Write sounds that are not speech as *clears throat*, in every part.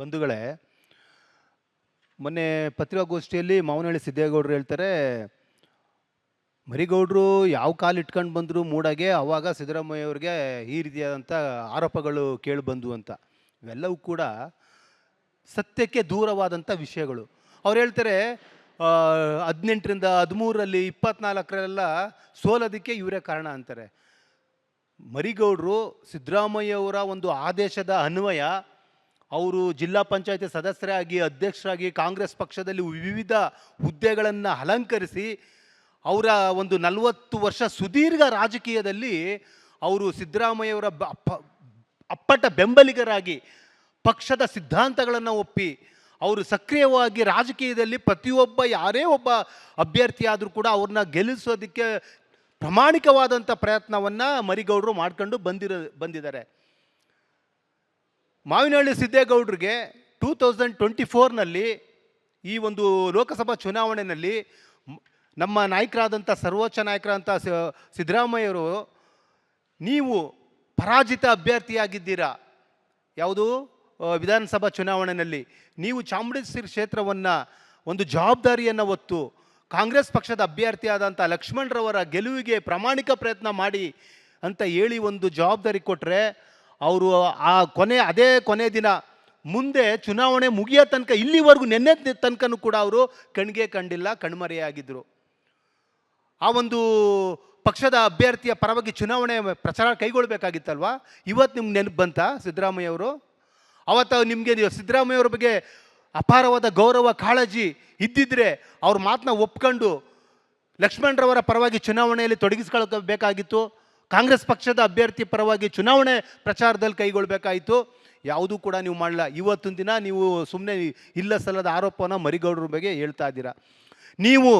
ಬಂಧುಗಳೇ, ಮೊನ್ನೆ ಪತ್ರಿಕಾಗೋಷ್ಠಿಯಲ್ಲಿ ಮಾವನಹಳ್ಳಿ ಸಿದ್ದೇಗೌಡರು ಹೇಳ್ತಾರೆ, ಮರಿಗೌಡರು ಯಾವ ಕಾಲು ಇಟ್ಕೊಂಡು ಬಂದರು ಮೂಡಾಗೆ, ಅವಾಗ ಸಿದ್ದರಾಮಯ್ಯ ಅವ್ರಿಗೆ ಈ ರೀತಿಯಾದಂಥ ಆರೋಪಗಳು ಕೇಳಿ ಬಂದು ಅಂತ. ಇವೆಲ್ಲವೂ ಕೂಡ ಸತ್ಯಕ್ಕೆ ದೂರವಾದಂಥ ವಿಷಯಗಳು. ಅವ್ರು ಹೇಳ್ತಾರೆ ಹದಿನೆಂಟರಿಂದ ಹದಿಮೂರರಲ್ಲಿ ಇಪ್ಪತ್ನಾಲ್ಕರೆಲ್ಲ ಸೋಲೋದಕ್ಕೆ ಇವರೇ ಕಾರಣ ಅಂತಾರೆ. ಮರಿಗೌಡರು ಸಿದ್ದರಾಮಯ್ಯವರ ಒಂದು ಆದೇಶದ ಅನ್ವಯ ಅವರು ಜಿಲ್ಲಾ ಪಂಚಾಯತಿ ಸದಸ್ಯರಾಗಿ, ಅಧ್ಯಕ್ಷರಾಗಿ ಕಾಂಗ್ರೆಸ್ ಪಕ್ಷದಲ್ಲಿ ವಿವಿಧ ಹುದ್ದೆಗಳನ್ನು ಅಲಂಕರಿಸಿ ಅವರ ಒಂದು ನಲವತ್ತು ವರ್ಷ ಸುದೀರ್ಘ ರಾಜಕೀಯದಲ್ಲಿ ಅವರು ಸಿದ್ದರಾಮಯ್ಯವರ ಅಪ್ಪ- ಅಪ್ಪಟ ಬೆಂಬಲಿಗರಾಗಿ ಪಕ್ಷದ ಸಿದ್ಧಾಂತಗಳನ್ನು ಒಪ್ಪಿ ಅವರು ಸಕ್ರಿಯವಾಗಿ ರಾಜಕೀಯದಲ್ಲಿ ಪ್ರತಿಯೊಬ್ಬ, ಯಾರೇ ಒಬ್ಬ ಅಭ್ಯರ್ಥಿಯಾದರೂ ಕೂಡ ಅವ್ರನ್ನ ಗೆಲ್ಲಿಸೋದಕ್ಕೆ ಪ್ರಾಮಾಣಿಕವಾದಂಥ ಪ್ರಯತ್ನವನ್ನು ಮರಿಗೌಡರು ಮಾಡ್ಕೊಂಡು ಬಂದಿರೋ, ಬಂದಿದ್ದಾರೆ. ಮಾವಿನಹಳ್ಳಿ ಸಿದ್ದೇಗೌಡರಿಗೆ ಟೂ ತೌಸಂಡ್ ಟ್ವೆಂಟಿ ಫೋರ್ನಲ್ಲಿ ಈ ಒಂದು ಲೋಕಸಭಾ ಚುನಾವಣೆಯಲ್ಲಿ ನಮ್ಮ ನಾಯಕರಾದಂಥ ಸರ್ವೋಚ್ಚ ನಾಯಕರಾದಂಥ ಸಿದ್ದರಾಮಯ್ಯವರು ನೀವು ಪರಾಜಿತ ಅಭ್ಯರ್ಥಿಯಾಗಿದ್ದೀರಾ? ಯಾವುದು? ವಿಧಾನಸಭಾ ಚುನಾವಣೆಯಲ್ಲಿ ನೀವು ಚಾಮುಂಡೇಶ್ವರಿ ಕ್ಷೇತ್ರವನ್ನು ಒಂದು ಜವಾಬ್ದಾರಿಯನ್ನು ಹೊತ್ತು ಕಾಂಗ್ರೆಸ್ ಪಕ್ಷದ ಅಭ್ಯರ್ಥಿಯಾದಂಥ ಲಕ್ಷ್ಮಣರವರ ಗೆಲುವಿಗೆ ಪ್ರಾಮಾಣಿಕ ಪ್ರಯತ್ನ ಮಾಡಿ ಅಂತ ಹೇಳಿ ಒಂದು ಜವಾಬ್ದಾರಿ ಕೊಟ್ಟರೆ ಅವರು ಆ ಕೊನೆ, ಅದೇ ಕೊನೆ ದಿನ ಮುಂದೆ ಚುನಾವಣೆ ಮುಗಿಯೋ ತನಕ, ಇಲ್ಲಿವರೆಗೂ ನೆನ್ನೆ ತನಕನೂ ಕೂಡ ಅವರು ಕಣ್ಗೆ ಕಂಡಿಲ್ಲ ಕಣ್ಮರೆಯಾಗಿದ್ದರು ಆ ಒಂದು ಪಕ್ಷದ ಅಭ್ಯರ್ಥಿಯ ಪರವಾಗಿ ಚುನಾವಣೆ ಪ್ರಚಾರ ಕೈಗೊಳ್ಳಬೇಕಾಗಿತ್ತಲ್ವ? ಇವತ್ತು ನಿಮ್ಗೆ ನೆನಪು ಬಂತ ಸಿದ್ದರಾಮಯ್ಯ ಅವರು? ಅವತ್ತು ನಿಮಗೆ ಸಿದ್ದರಾಮಯ್ಯ ಬಗ್ಗೆ ಅಪಾರವಾದ ಗೌರವ, ಕಾಳಜಿ ಇದ್ದಿದ್ರೆ ಅವ್ರ ಮಾತನ್ನ ಒಪ್ಕೊಂಡು ಲಕ್ಷ್ಮಣರವರ ಪರವಾಗಿ ಚುನಾವಣೆಯಲ್ಲಿ ತೊಡಗಿಸ್ಕೊಳ್ಬೇಕಾಗಿತ್ತು. ಕಾಂಗ್ರೆಸ್ ಪಕ್ಷದ ಅಭ್ಯರ್ಥಿ ಪರವಾಗಿ ಚುನಾವಣೆ ಪ್ರಚಾರದಲ್ಲಿ ಕೈಗೊಳ್ಳಬೇಕಾಯಿತು ಯಾವುದೂ ಕೂಡ ನೀವು ಮಾಡಲ್ಲ ಇವತ್ತಿನ ದಿನ ನೀವು ಸುಮ್ಮನೆ ಇಲ್ಲ ಸಲ್ಲದ ಆರೋಪವನ್ನು ಮರಿಗೌಡರ ಬಗ್ಗೆ ಹೇಳ್ತಾ ಇದ್ದೀರಾ. ನೀವು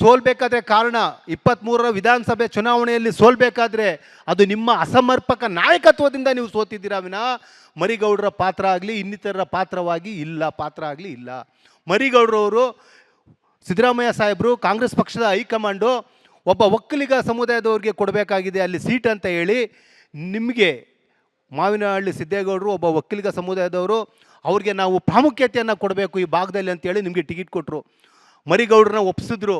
ಸೋಲ್ಬೇಕಾದ್ರೆ ಕಾರಣ ಇಪ್ಪತ್ತ್ಮೂರರ ವಿಧಾನಸಭೆ ಚುನಾವಣೆಯಲ್ಲಿ ಸೋಲ್ಬೇಕಾದ್ರೆ ಅದು ನಿಮ್ಮ ಅಸಮರ್ಪಕ ನಾಯಕತ್ವದಿಂದ ನೀವು ಸೋತಿದ್ದೀರಾ ವಿನ? ಮರಿಗೌಡರ ಪಾತ್ರ ಆಗಲಿ, ಇನ್ನಿತರರ ಪಾತ್ರವಾಗಿ ಇಲ್ಲ, ಪಾತ್ರ ಆಗಲಿ ಇಲ್ಲ. ಮರಿಗೌಡರವರು ಸಿದ್ದರಾಮಯ್ಯ ಸಾಹೇಬರು, ಕಾಂಗ್ರೆಸ್ ಪಕ್ಷದ ಹೈಕಮಾಂಡು ಒಬ್ಬ ಒಕ್ಕಲಿಗ ಸಮುದಾಯದವ್ರಿಗೆ ಕೊಡಬೇಕಾಗಿದೆ ಅಲ್ಲಿ ಸೀಟ್ ಅಂತ ಹೇಳಿ ನಿಮಗೆ ಮಾವಿನಹಳ್ಳಿ ಸಿದ್ದೇಗೌಡರು, ಒಬ್ಬ ಒಕ್ಕಲಿಗ ಸಮುದಾಯದವರು ಅವ್ರಿಗೆ ನಾವು ಪ್ರಾಮುಖ್ಯತೆಯನ್ನು ಕೊಡಬೇಕು ಈ ಭಾಗದಲ್ಲಿ ಅಂತೇಳಿ ನಿಮಗೆ ಟಿಕೆಟ್ ಕೊಟ್ಟರು ಮರಿಗೌಡ್ರನ್ನ ಒಪ್ಸಿದ್ರು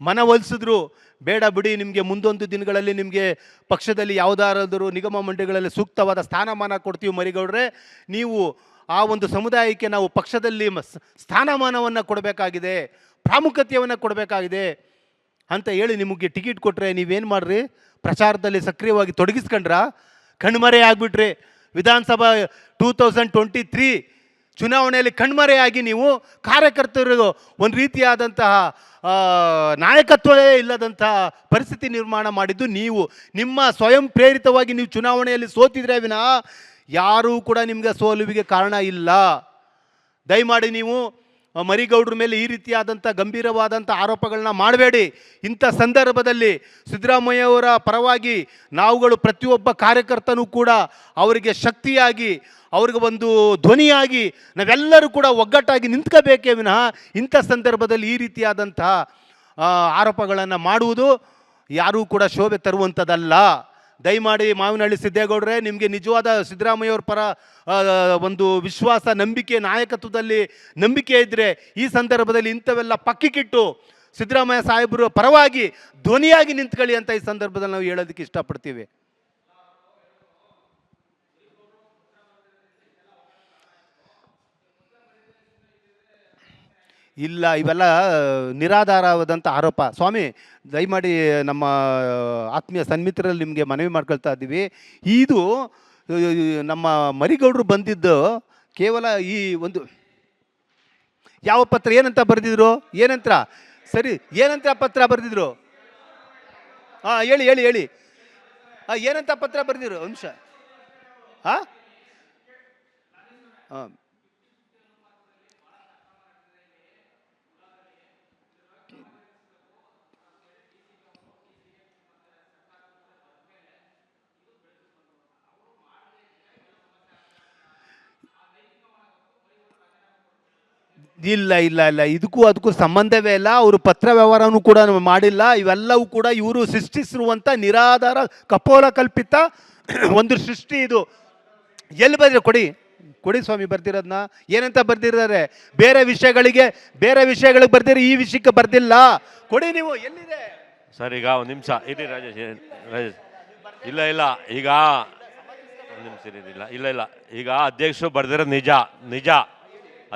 ಮನವೊಲಿಸಿದ್ರು ಬೇಡ ಬಿಡಿ ನಿಮಗೆ ಮುಂದೊಂದು ದಿನಗಳಲ್ಲಿ ನಿಮಗೆ ಪಕ್ಷದಲ್ಲಿ ಯಾವುದಾದ್ರೂ ನಿಗಮ ಮಂಡಳಿಗಳಲ್ಲಿ ಸೂಕ್ತವಾದ ಸ್ಥಾನಮಾನ ಕೊಡ್ತೀವಿ ಮರಿಗೌಡ್ರೆ, ನೀವು ಆ ಒಂದು ಸಮುದಾಯಕ್ಕೆ ನಾವು ಪಕ್ಷದಲ್ಲಿ ಸ್ಥಾನಮಾನವನ್ನು ಕೊಡಬೇಕಾಗಿದೆ, ಪ್ರಾಮುಖ್ಯತೆಯನ್ನು ಕೊಡಬೇಕಾಗಿದೆ. ಅಂತ ಹೇಳಿ ನಿಮಗೆ ಟಿಕೆಟ್ ಕೊಟ್ಟರೆ ನೀವೇನು ಮಾಡ್ರಿ? ಪ್ರಚಾರದಲ್ಲಿ ಸಕ್ರಿಯವಾಗಿ ತೊಡಗಿಸ್ಕೊಂಡ್ರ? ಕಣ್ಮರೆ ಆಗಿಬಿಟ್ರಿ. ವಿಧಾನಸಭಾ ಟೂ ತೌಸಂಡ್ ಟ್ವೆಂಟಿ ತ್ರೀ ಚುನಾವಣೆಯಲ್ಲಿ ಕಣ್ಮರೆಯಾಗಿ ನೀವು ಕಾರ್ಯಕರ್ತರು ಒಂದು ರೀತಿಯಾದಂತಹ ನಾಯಕತ್ವವೇ ಇಲ್ಲದಂತಹ ಪರಿಸ್ಥಿತಿ ನಿರ್ಮಾಣ ಮಾಡಿದ್ದು ನೀವು. ನಿಮ್ಮ ಸ್ವಯಂ ಪ್ರೇರಿತವಾಗಿ ನೀವು ಚುನಾವಣೆಯಲ್ಲಿ ಸೋತಿದ್ರೆ ವಿನಃ ಯಾರೂ ಕೂಡ ನಿಮಗೆ ಸೋಲುವಿಗೆ ಕಾರಣ ಇಲ್ಲ. ದಯಮಾಡಿ ನೀವು ಮರಿಗೌಡ್ರ ಮೇಲೆ ಈ ರೀತಿಯಾದಂಥ ಗಂಭೀರವಾದಂಥ ಆರೋಪಗಳನ್ನ ಮಾಡಬೇಡಿ. ಇಂಥ ಸಂದರ್ಭದಲ್ಲಿ ಸಿದ್ದರಾಮಯ್ಯ ಅವರ ಪರವಾಗಿ ನಾವುಗಳು ಪ್ರತಿಯೊಬ್ಬ ಕಾರ್ಯಕರ್ತನೂ ಕೂಡ ಅವರಿಗೆ ಶಕ್ತಿಯಾಗಿ, ಅವ್ರಿಗೆ ಒಂದು ಧ್ವನಿಯಾಗಿ ನಾವೆಲ್ಲರೂ ಕೂಡ ಒಗ್ಗಟ್ಟಾಗಿ ನಿಂತ್ಕೋಬೇಕೇ ವಿನಃ ಇಂಥ ಸಂದರ್ಭದಲ್ಲಿ ಈ ರೀತಿಯಾದಂತಹ ಆರೋಪಗಳನ್ನು ಮಾಡುವುದು ಯಾರೂ ಕೂಡ ಶೋಭೆ ತರುವಂಥದ್ದಲ್ಲ. ದಯಮಾಡಿ ಮಾವಿನಹಳ್ಳಿ ಸಿದ್ದೇಗೌಡರೇ, ನಿಮಗೆ ನಿಜವಾದ ಸಿದ್ದರಾಮಯ್ಯವ್ರ ಪರ ಒಂದು ವಿಶ್ವಾಸ, ನಂಬಿಕೆ, ನಾಯಕತ್ವದಲ್ಲಿ ನಂಬಿಕೆ ಇದ್ದರೆ ಈ ಸಂದರ್ಭದಲ್ಲಿ ಇಂಥವೆಲ್ಲ ಪಕ್ಕಿಕ್ಕಿಟ್ಟು ಸಿದ್ದರಾಮಯ್ಯ ಸಾಹೇಬರು ಪರವಾಗಿ ಧ್ವನಿಯಾಗಿ ನಿಂತ್ಕೊಳ್ಳಿ ಅಂತ ಈ ಸಂದರ್ಭದಲ್ಲಿ ನಾವು ಹೇಳೋದಕ್ಕೆ ಇಷ್ಟಪಡ್ತೀವಿ. ಇಲ್ಲ, ಇವೆಲ್ಲ ನಿರಾಧಾರವಾದಂಥ ಆರೋಪ. ಸ್ವಾಮಿ, ದಯಮಾಡಿ ನಮ್ಮ, ಆತ್ಮೀಯ ಸನ್ಮಿತ್ರರಲ್ಲಿ ನಿಮಗೆ ಮನವಿ ಮಾಡ್ಕೊಳ್ತಾ ಇದ್ದೀವಿ. ಇದು ನಮ್ಮ ಮರಿಗೌಡರು ಬಂದಿದ್ದು ಕೇವಲ ಈ ಒಂದು, ಯಾವ ಪತ್ರ, ಏನಂತ ಬರೆದಿದ್ರು? ಏನಂತ ಸರಿ, ಏನಂತ ಪತ್ರ ಬರೆದಿದ್ರು? ಹಾಂ, ಹೇಳಿ ಹೇಳಿ ಹೇಳಿ. ಹಾಂ, ಏನಂತ ಪತ್ರ ಬರೆದಿದ್ರು? ಅಂಶ ಹಾಂ? ಹಾಂ. ಇಲ್ಲ ಇಲ್ಲ ಇಲ್ಲ. ಇದಕ್ಕೂ ಅದಕ್ಕೂ ಸಂಬಂಧವೇ ಇಲ್ಲ. ಅವರು ಪತ್ರ ವ್ಯವಹಾರನೂ ಕೂಡ ಮಾಡಿಲ್ಲ. ಇವೆಲ್ಲವೂ ಕೂಡ ಇವರು ಸೃಷ್ಟಿಸಿರುವಂಥ ನಿರಾಧಾರ ಕಪೋಲ ಕಲ್ಪಿತ *clears throat* ಒಂದು ಸೃಷ್ಟಿ ಇದು. ಎಲ್ಲಿ ಬಂದ್ರೆ ಕೊಡಿ. ಕೊಡಿ ಸ್ವಾಮಿ ಬರ್ದಿರೋದನ್ನ ಏನಂತ ಬರ್ದಿದ್ದಾರೆ? ಬೇರೆ ವಿಷಯಗಳಿಗೆ ಬೇರೆ ವಿಷಯಗಳಿಗೆ ಬರ್ದಿರಿ ಈ ವಿಷಯಕ್ಕೆ ಬರ್ದಿಲ್ಲ. ಕೊಡಿ ನೀವು, ಎಲ್ಲಿದೆ? ಸರ್, ಈಗ ಒಂದು ನಿಮಿಷ. ಇರಿ ರಾಜೇಶ್ ರಾಜೇಶ್. ಇಲ್ಲ ಇಲ್ಲ. ಈಗ, ಒಂದು ನಿಮಿಷ ಇಲ್ಲ ಇಲ್ಲ. ಈಗ ಅಧ್ಯಕ್ಷರು ಬರ್ದಿರೋದು ನಿಜ ನಿಜ.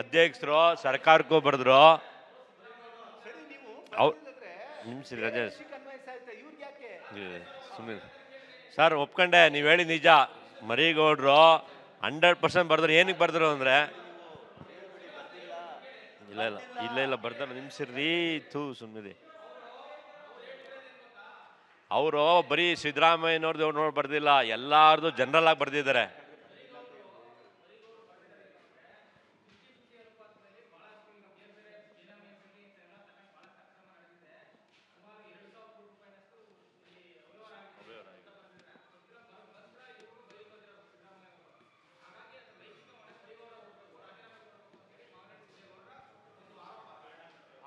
ಅಧ್ಯಕ್ಷರು, ಸರ್ಕಾರಕ್ಕೂ ಬರೆದ್ರು. ಸುಮ್ಮನೆ ಸರ್ ಒಪ್ಕೊಂಡೆ, ನೀವು ಹೇಳಿ ನಿಜ. ಮರಿಗೌಡ್ರು ಹಂಡ್ರೆಡ್ ಪರ್ಸೆಂಟ್ ಬರೆದ್ರು. ಏನಕ್ಕೆ ಬರೆದ್ರು ಅಂದರೆ? ಇಲ್ಲ ಇಲ್ಲ ಇಲ್ಲ ಇಲ್ಲ, ಬರ್ತಾರೆ. ನಿಮ್ಸಿರ್ರಿ ತೂ ಸುಮ್ಮನೆ ಅವರು ಬರೀ ಸಿದ್ದರಾಮಯ್ಯನವ್ರದ್ದು ನೋಡಿ ಬರ್ದಿಲ್ಲ, ಎಲ್ಲಾರ್ದು ಜನರಲ್ ಆಗಿ ಬರ್ದಿದ್ದಾರೆ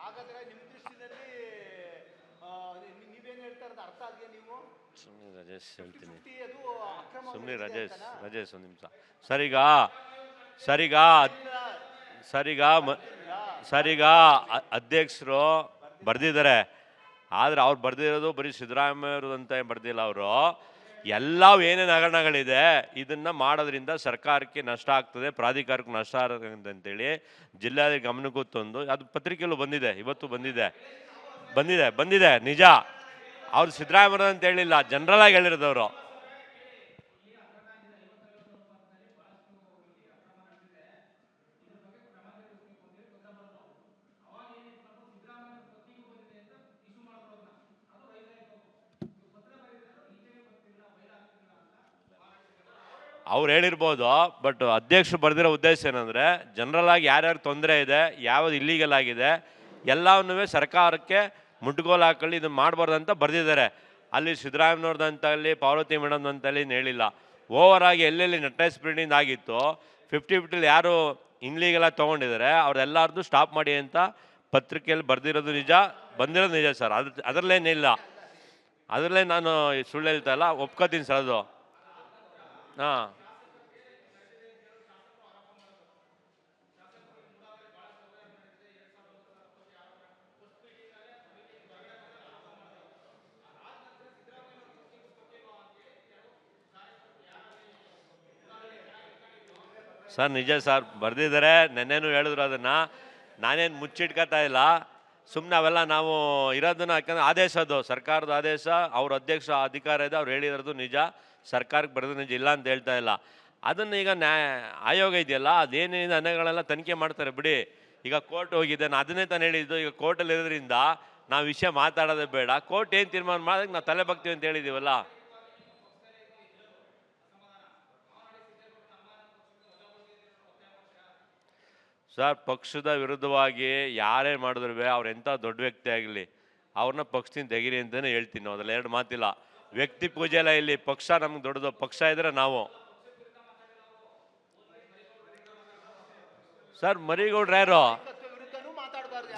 ಹಾಗಾದ್ರೆ ನಿಮ್ಮ ದೃಷ್ಟಿನಲ್ಲಿ ನೀವೇನು ಹೇಳ್ತಾ ಇರೋದು ಅರ್ಥ ಆಗಿದೆಯಾ ನೀವು ಸುಮ್ಮನೆ ರಾಜೇಶ್ ಹೇಳ್ತೀನಿ. ಸುಮ್ಮನೆ ರಾಜೇಶ್ ರಜೇಶ್ ಒಂದು ನಿಮಿಷ. ಸರಿಗ? ಸರಿಗ? ಸರಿಗ ಮ ಸರಿಗ ಅಧ್ಯಕ್ಷರು ಬರ್ದಿದ್ದಾರೆ. ಆದ್ರೆ ಅವ್ರು ಬರೆದಿರೋದು ಬರೀ ಸಿದ್ದರಾಮಯ್ಯವ್ರದಂತ ಅಂತ ಏನ್ ಬರ್ದಿಲ್ಲ ಅವರು. ಎಲ್ಲ ಏನೇನು ಹಗರಣಗಳಿದೆ ಇದನ್ನು ಮಾಡೋದ್ರಿಂದ ಸರ್ಕಾರಕ್ಕೆ ನಷ್ಟ ಆಗ್ತದೆ ಪ್ರಾಧಿಕಾರಕ್ಕೆ ನಷ್ಟ ಆಗ್ತದೆ ಅಂತೇಳಿ ಜಿಲ್ಲಾಧಿಕಾರಿ ಗಮನಕ್ಕೂ ತಂದು ಅದು ಪತ್ರಿಕೆಯಲ್ಲೂ ಬಂದಿದೆ ಇವತ್ತು ಬಂದಿದೆ. ಬಂದಿದೆ ಬಂದಿದೆ ನಿಜ. ಅವ್ರು ಸಿದ್ದರಾಮಯ್ಯ ಅಂತ ಹೇಳಿಲ್ಲ ಜನರಲ್ ಆಗಿ ಹೇಳಿರೋದವರು. ಅವ್ರು ಹೇಳಿರ್ಬೋದು ಬಟ್ ಅಧ್ಯಕ್ಷರು ಬರೆದಿರೋ ಉದ್ದೇಶ ಏನಂದರೆ ಜನರಲ್ ಆಗಿ ಯಾರ್ಯಾರು ತೊಂದರೆ ಇದೆ, ಯಾವ್ದು ಇಲ್ಲಿಗಲ್ ಆಗಿದೆ, ಎಲ್ಲವನ್ನೂ ಸರ್ಕಾರಕ್ಕೆ ಮುಟ್ಗೋಲು ಹಾಕೊಳ್ಳಿ ಇದನ್ನ ಮಾಡಬಾರ್ದು ಅಂತ ಬರೆದಿದ್ದಾರೆ. ಅಲ್ಲಿ ಸಿದ್ದರಾಮಯ್ಯನವ್ರದಂತಲ್ಲಿ ಪಾರ್ವತಿ ಮೇಡಮ್ ಅಂತಲ್ಲಿ ಹೇಳಿಲ್ಲ. ಓವರ್ ಆಗಿ ಎಲ್ಲೆಲ್ಲಿ ನೆಟ್ಟ ಸ್ಪ್ರೀಡಿಂಗ್ ಆಗಿತ್ತು, ಫಿಫ್ಟಿ ಫಿಫ್ಟಿಲಿ ಯಾರು ಇಂಗ್ಲಿಗೆಲ್ಲ ತೊಗೊಂಡಿದ್ದಾರೆ, ಅವ್ರೆಲ್ಲಾರ್ದು ಸ್ಟಾಪ್ ಮಾಡಿ ಅಂತ ಪತ್ರಿಕೆಯಲ್ಲಿ ಬರ್ದಿರೋದು ನಿಜ, ಬಂದಿರೋದು ನಿಜ ಸರ್. ಅದ್ರ ಅದರಲ್ಲೇನಿಲ್ಲ ಅದರಲ್ಲೇ ನಾನು ಸುಳ್ಳು ಹೇಳ್ತಾ ಇಲ್ಲ, ಒಪ್ಕೋತೀನಿ ಸರ್ ಅದು. ಹಾಂ. ಸರ್, ನಿಜ ಸರ್, ಬರೆದಿದ್ದಾರೆ. ನೆನ್ನೆನೂ ಹೇಳಿದ್ರು ಅದನ್ನು. ನಾನೇನು ಮುಚ್ಚಿಟ್ಕೋತಾ ಇಲ್ಲ. ಸುಮ್ಮನೆ ಅವೆಲ್ಲ ನಾವು ಇರೋದನ್ನು ಯಾಕಂದ್ರೆ ಆದೇಶ ಅದು. ಸರ್ಕಾರದ ಆದೇಶ, ಅವ್ರ ಅಧ್ಯಕ್ಷ ಅಧಿಕಾರ ಇದೆ, ಅವ್ರು ಹೇಳಿರೋದು ನಿಜ. ಸರ್ಕಾರಕ್ಕೆ ಬರೆದು ನಿಜ ಇಲ್ಲ ಅಂತ ಹೇಳ್ತಾ ಇಲ್ಲ. ಅದನ್ನು ಈಗ ನ್ಯಾ, ಆಯೋಗ ಇದೆಯಲ್ಲ ಅದೇನೇನು ಅನೆಗಳೆಲ್ಲ ತನಿಖೆ ಮಾಡ್ತಾರೆ ಬಿಡಿ. ಈಗ ಕೋರ್ಟ್ ಹೋಗಿದೆ ನಾನು ಅದನ್ನೇ ತಾನು ಹೇಳಿದ್ದು. ಈಗ ಕೋರ್ಟಲ್ಲಿ ಇರೋದ್ರಿಂದ ನಾವು ವಿಷಯ ಮಾತಾಡೋದೇ ಬೇಡ. ಕೋರ್ಟ್ ಏನು ತೀರ್ಮಾನ ಮಾಡೋದಕ್ಕೆ ನಾವು ತಲೆ ಬಗ್ತೀವಿ ಅಂತ ಹೇಳಿದ್ದೀವಲ್ಲ ಸರ್, ಪಕ್ಷದ ವಿರುದ್ಧವಾಗಿ ಯಾರೇ ಮಾಡಿದ್ರು ಅವ್ರು ಎಂಥ ದೊಡ್ಡ ವ್ಯಕ್ತಿ ಆಗಲಿ, ಅವ್ರನ್ನ ಪಕ್ಷದಿಂದ ತೆಗಿರಿ ಅಂತಲೇ ಹೇಳ್ತೀನಿ ನಾವು ಅದ್ರಲ್ಲಿ ಎರಡು ಮಾತಿಲ್ಲ. ವ್ಯಕ್ತಿ ಪೂಜೆ ಎಲ್ಲ ಇಲ್ಲಿ, ಪಕ್ಷ ನಮ್ಗೆ ದೊಡ್ಡದು, ಪಕ್ಷ ಇದ್ರೆ ನಾವು. ಸರ್, ಮರಿಗೌಡ್ರು ಯಾರು?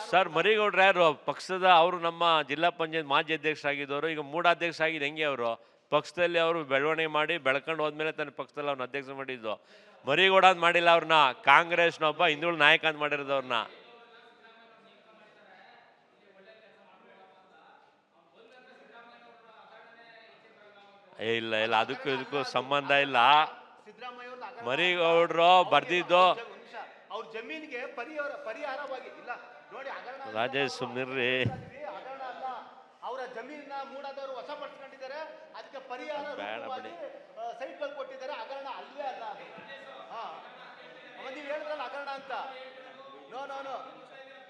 ಸರ್, ಮರಿಗೌಡ್ರು ಯಾರು? ಪಕ್ಷದ, ಅವರು ನಮ್ಮ ಜಿಲ್ಲಾ ಪಂಚಾಯತ್ ಮಾಜಿ ಅಧ್ಯಕ್ಷರಾಗಿದ್ದವರು, ಈಗ ಮೂಡಾಧ್ಯಕ್ಷ ಆಗಿದೆ ಹೆಂಗೆ ಅವರು? ಪಕ್ಷದಲ್ಲಿ ಅವರು ಬೆಳವಣಿಗೆ ಮಾಡಿ ಬೆಳ್ಕೊಂಡು ಹೋದ್ಮೇಲೆ ತನ್ನ ಪಕ್ಷದಲ್ಲಿ ಅವ್ರನ್ನ ಅಧ್ಯಕ್ಷ ಮಾಡಿದ್ದು. ಮರಿಗೌಡ ಅಂತ ಮಾಡಿಲ್ಲ ಅವ್ರನ್ನ, ಕಾಂಗ್ರೆಸ್ನೊಬ್ಬ ಹಿಂದುಳ ನಾಯಕ ಅಂತ ಮಾಡಿರೋದು ಅವ್ರನ್ನ. ಇಲ್ಲ ಇಲ್ಲ, ಅದಕ್ಕೂ ಇದಕ್ಕೂ ಸಂಬಂಧ ಇಲ್ಲ. ಮರಿಗೌಡರು ಬರ್ದಿದ್ದು. ರಾಜೇಶ್ ಸುಮ್ನಿರ್ರಿ. ಅವರ ಜಮೀನ ಮೂಡಾದವರು ವಶಪಡಿಸ್ಕೊಂಡಿದ್ದಾರೆ. ಅದಕ್ಕೆ ಪರಿಹಾರ ರೂಪವಾಗಿ, ಸೈಟ್ಗಳು ಕೊಟ್ಟಿದ್ದಾರೆ. ಹಗರಣ ಅಲ್ಲವೇ ಅಲ್ಲ. ಹಾ. ನೀವು ಹೇಳಿದ್ರಲ್ಲ ಹಗರಣ ಅಂತ. ನೋ ನೋ ನೋ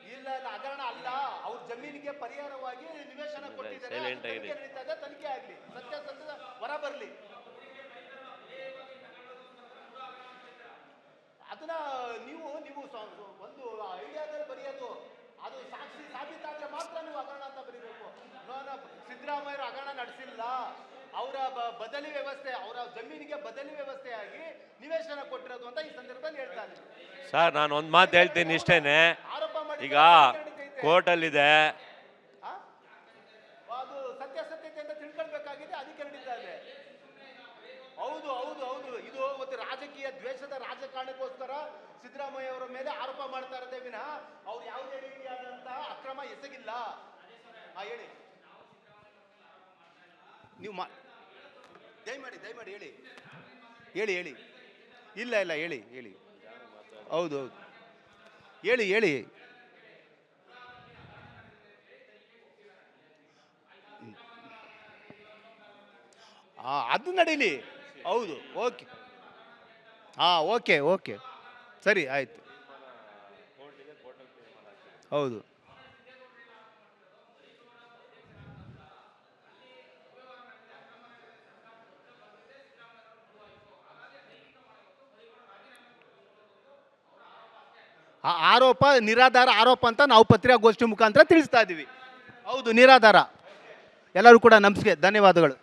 ಇಲ್ಲ ಇಲ್ಲ ಹಗರಣ ಅಲ್ಲ. ಅವ್ರ ಜಮೀನಿಗೆ ಪರಿಹಾರವಾಗಿ ನಿವೇಶನ ಕೊಟ್ಟಿದ್ದಾರೆ. ತನಿಖೆ ನಡೀತಾ ಇದೆ ತನಿಖೆ ಆಗ್ಲಿ. ಸತ್ಯಾಸತ್ಯದ ಹೊರ ಬರ್ಲಿ. ಅದನ್ನ ನೀವು ನೀವು ಸ- ಒಂದು ಐಡಿಯಾದಲ್ಲಿ ಬರೆಯೋದು ಅದು ಸಾಕ್ಷಿ ಸಾಬೀತಾದ್ರೆ ಮಾತ್ರ ನೀವು ಹಗರಣ ಅಂತ ಬರೀಬೇಕು ನೋ ನೋ ಸಿದ್ದರಾಮಯ್ಯರು ಹಗರಣ ನಡೆಸಿಲ್ಲ ಅವರ ಬದಲಿ ವ್ಯವಸ್ಥೆ ಅವರ ಜಮೀನಿಗೆ ಬದಲಿ ವ್ಯವಸ್ಥೆಯಾಗಿ ನಿವೇಶನ ಕೊಟ್ಟಿರೋದು ಅಂತ ಈ ಸಂದರ್ಭದಲ್ಲಿ ಹೇಳ್ತಾ ಇದ್ದೀನಿ ಸರ್ ನಾನು ಒಂದು ಮಾತು ಹೇಳ್ತೀನಿ ಇಷ್ಟೇನೆ. ಈಗ ಕೋರ್ಟಲ್ಲಿದೆ. ಆ? ಅದು ಸತ್ಯಾಸತ್ಯತೆ ಅಂತ ತಿಳ್ಕೊಳ್ಬೇಕಾಗಿದೆ ಅದಕ್ಕೆ ನಡೀತಾ ಇದೆ ಹೌದು ಹೌದು ಹೌದು. ಇದು ಮತ್ತೆ ರಾಜಕೀಯ ದ್ವೇಷದ ರಾಜಕಾರಣಕ್ಕೋಸ್ಕರ ಸಿದ್ದರಾಮಯ್ಯ ಅವರ ಮೇಲೆ ಆರೋಪ ಮಾಡ್ತಾ ಇರೋದೇ ವಿನಃ ಅವ್ರು ಯಾವುದೇ ರೀತಿಯಾದಂತಹ ಅಕ್ರಮ ಎಸಗಿಲ್ಲ. ಆ ಹೇಳಿ. ನೀವು ಮಾ ದಯಮಾಡಿ ದಯಮಾಡಿ ಹೇಳಿ. ಹೇಳಿ ಹೇಳಿ. ಇಲ್ಲ ಇಲ್ಲ, ಹೇಳಿ ಹೇಳಿ. ಹೌದು ಹೌದು. ಹೇಳಿ ಹೇಳಿ. ಹಾಂ ಅದು ನಡೀಲಿ. ಹೌದು, ಓಕೆ. ಹಾಂ, ಓಕೆ ಓಕೆ. ಸರಿ, ಆಯ್ತು. ಹೌದು. ಆ ಆರೋಪ, ನಿರಾಧಾರ ಆರೋಪ ಅಂತ ನಾವು ಪತ್ರಿಕಾಗೋಷ್ಠಿ ಮುಖಾಂತರ ತಿಳಿಸ್ತಾ ಇದ್ದೀವಿ. ಹೌದು, ನಿರಾಧಾರ. ಎಲ್ಲರೂ ಕೂಡ ನಮಸ್ಕೆ ಧನ್ಯವಾದಗಳು.